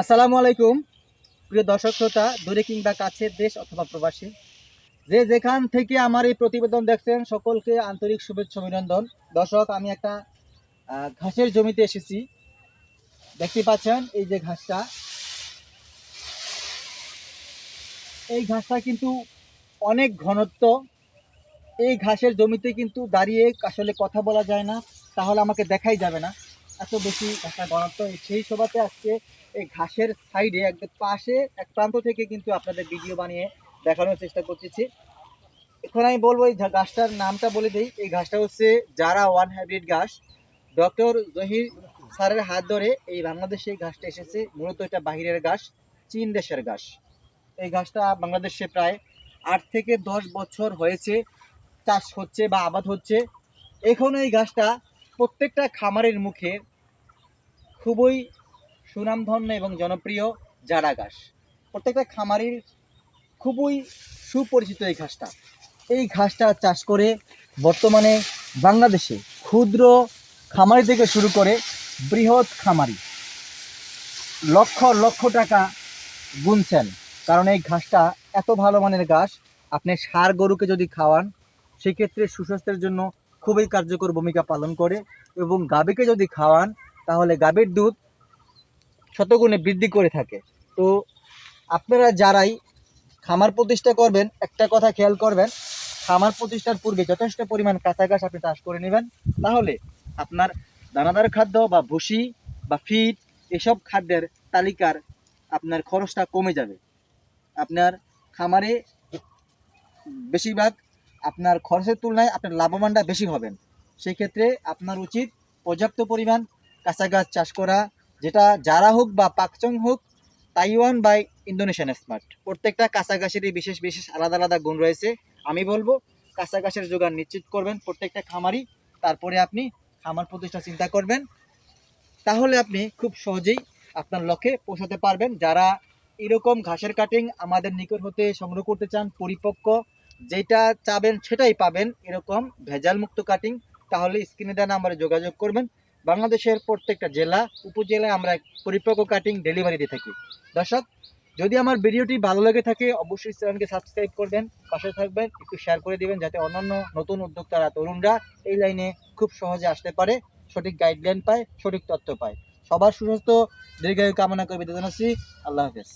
আসসালামু আলাইকুম। প্রিয় দর্শক, শ্রোতা, দূরে কিংবা কাছের দেশ অথবা প্রবাসী, যে যেখান থেকে আমার এই প্রতিবেদন দেখছেন, সকলকে আন্তরিক শুভেচ্ছা, অভিনন্দন। দর্শক, আমি একটা ঘাসের জমিতে এসেছি। দেখতে পাচ্ছেন এই যে ঘাসটা। এই ঘাসটা কিন্তু অনেক ঘনত্ব। এই ঘাসের জমিতে কিন্তু দাঁড়িয়ে আসলে কথা বলা যায় না, তাহলে আমাকে দেখাই যাবে না। এত বেশি ঘাসটা ঘনত্ব, সেই সভাতে আজকে এই ঘাসের সাইডে একদম পাশে, এক প্রান্ত থেকে কিন্তু আপনাদের ভিডিও বানিয়ে দেখানোর চেষ্টা করতেছি। এখন আমি বলব এই ঘাসটার নামটা বলে দিই। এই ঘাসটা হচ্ছে যারা ওয়ান হাইব্রিড ঘাস। ডক্টর জহির স্যারের হাত ধরে এই বাংলাদেশে এই ঘাসটা এসেছে। মূলত এটা বাহিরের ঘাস, চীন দেশের ঘাস। এই ঘাসটা বাংলাদেশে প্রায় আট থেকে দশ বছর হয়েছে, চাষ হচ্ছে বা আবাদ হচ্ছে। এখন এই ঘাসটা প্রত্যেকটা খামারের মুখে খুবই সুনামধন্য এবং জনপ্রিয় জারা ঘাস। প্রত্যেকটা খামারির খুবই সুপরিচিত এই ঘাসটা। এই ঘাসটা চাষ করে বর্তমানে বাংলাদেশে ক্ষুদ্র খামারি থেকে শুরু করে বৃহৎ খামারি লক্ষ লক্ষ টাকা গুনছেন। কারণ এই ঘাসটা এত ভালো মানের ঘাস, আপনি সার গরুকে যদি খাওয়ান, সেক্ষেত্রে সুস্বাস্থ্যের জন্য খুবই কার্যকর ভূমিকা পালন করে এবং গাভীকে যদি খাওয়ান, তাহলে গাভীর দুধ শতগুণে বৃদ্ধি করে থাকে। তো আপনারা যারাই খামার প্রতিষ্ঠা করবেন, একটা কথা খেয়াল করবেন, খামার প্রতিষ্ঠার পূর্বে যথেষ্ট পরিমাণ কাঁচা ঘাস আপনি চাষ করে নেবেন। তাহলে আপনার দানাদার খাদ্য বা ভুসি বা ফিড এসব খাদ্যের তালিকার আপনার খরচটা কমে যাবে। আপনার খামারে বেশিরভাগ আপনার খরচের তুলনায় আপনার লাভবানটা বেশি হবেন। সেই ক্ষেত্রে আপনার উচিত পর্যাপ্ত পরিমাণ কাঁচা গাছ চাষ করা যেটা যারা হোক বা পাকচং হোক, তাইওয়ান বা ইন্দোনেশিয়ান স্মার্ট। প্রত্যেকটা কাঁচা গাছেরই বিশেষ বিশেষ আলাদা আলাদা গুণ রয়েছে। আমি বলব কাঁচা গাছের যোগান নিশ্চিত করবেন প্রত্যেকটা খামারই। তারপরে আপনি খামার প্রতিষ্ঠা চিন্তা করবেন। তাহলে আপনি খুব সহজেই আপনার লক্ষ্যে পৌঁছাতে পারবেন। যারা এরকম ঘাসের কাটিং আমাদের নিকট হতে সংগ্রহ করতে চান, পরিপক্ক, যেটা চাবেন সেটাই পাবেন। এরকম ভেজাল মুক্ত কাটিং তাহলে স্ক্রিনে দেওয়া নাম্বারে যোগাযোগ করবেন। বাংলাদেশের প্রত্যেকটা জেলা, উপজেলায় আমরা পরিপক্ক কাটিং ডেলিভারি দিয়ে থাকি। দর্শক, যদি আমার ভিডিওটি ভালো লেগে থাকে, অবশ্যই চ্যানেলকে সাবস্ক্রাইব করবেন, পাশে থাকবেন, একটু শেয়ার করে দিবেন, যাতে অন্যান্য নতুন উদ্যোক্তারা, তরুণরা এই লাইনে খুব সহজে আসতে পারে, সঠিক গাইডলাইন পায়, সঠিক তথ্য পায়। সবার সুস্বাস্থ্য, দীর্ঘায়ু কামনা করে জানাচ্ছি। আল্লাহ হাফেজ।